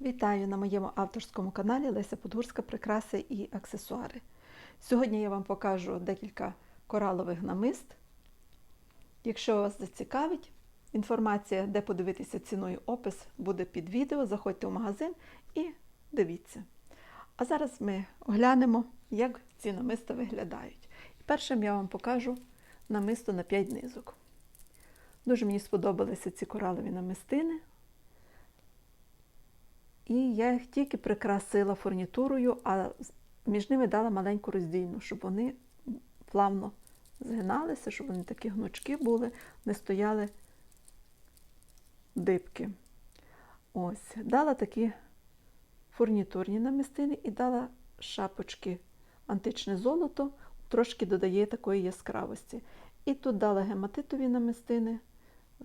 Вітаю на моєму авторському каналі Леся Подгурська Прикраси і аксесуари. Сьогодні я вам покажу декілька коралових намист. Якщо вас зацікавить, інформація, де подивитися ціну і опис, буде під відео. Заходьте в магазин і дивіться. А зараз ми оглянемо, як ці намиста виглядають. Першим я вам покажу намисто на 5 низок. Дуже мені сподобалися ці коралові намистини. І я їх тільки прикрасила фурнітурою, а між ними дала маленьку роздільну, щоб вони плавно згиналися, щоб вони такі гнучки були, не стояли дибки. Ось, дала такі фурнітурні намистини і дала шапочки античне золото, трошки додає такої яскравості. І тут дала гематитові намистини,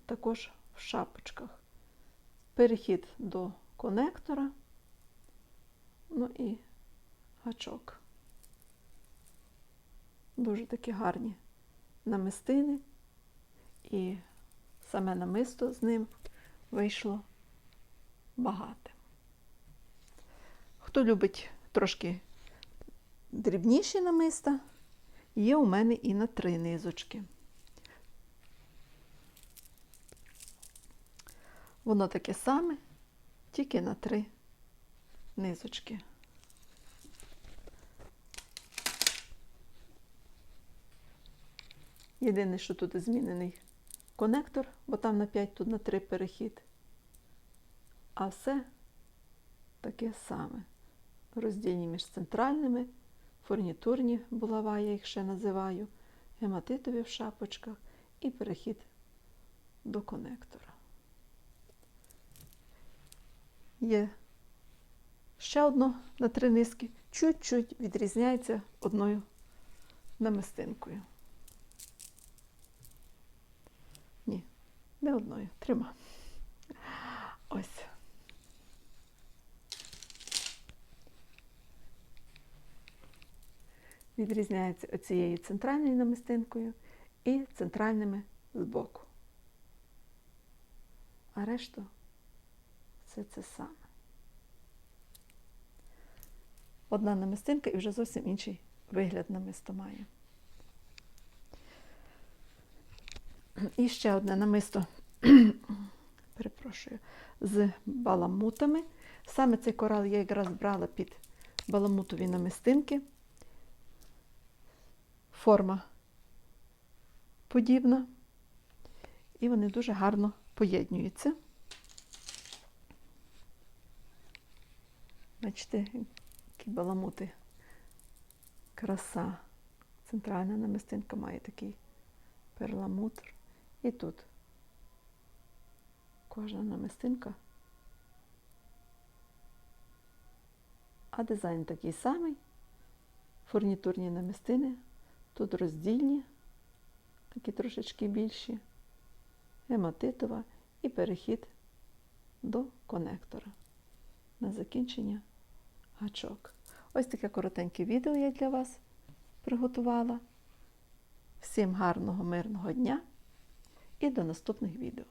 також в шапочках. Перехід до конектора, ну і гачок. Дуже такі гарні намистини, і саме намисто з ним вийшло багате. Хто любить трошки дрібніші намиста, є у мене і на три низочки. Воно таке саме, тільки на три низочки. Єдине, що тут змінений конектор, бо там на 5, тут на 3 перехід. А все таке саме. Роздільні між центральними, фурнітурні булава, я їх ще називаю, гематитові в шапочках і перехід до конектора. Є ще одно на три низки, чуть-чуть відрізняється одною намистинкою. Ні, не одною, трьома. Ось. Відрізняється оцією центральною намистинкою і центральними збоку. А решту все це саме. Одна намистинка і вже зовсім інший вигляд намисто має. І ще одне намисто, перепрошую, з баламутами. Саме цей корал я якраз брала під баламутові намистинки. Форма подібна, і вони дуже гарно поєднюються. Бачите, які баламути. Краса. Центральна намистинка має такий перламутр. І тут кожна намистинка. А дизайн такий самий. Фурнітурні намистини. Тут роздільні, такі трошечки більші, гематитова і перехід до конектора. На закінчення гачок. Ось таке коротеньке відео я для вас приготувала. Всім гарного, мирного дня і до наступних відео.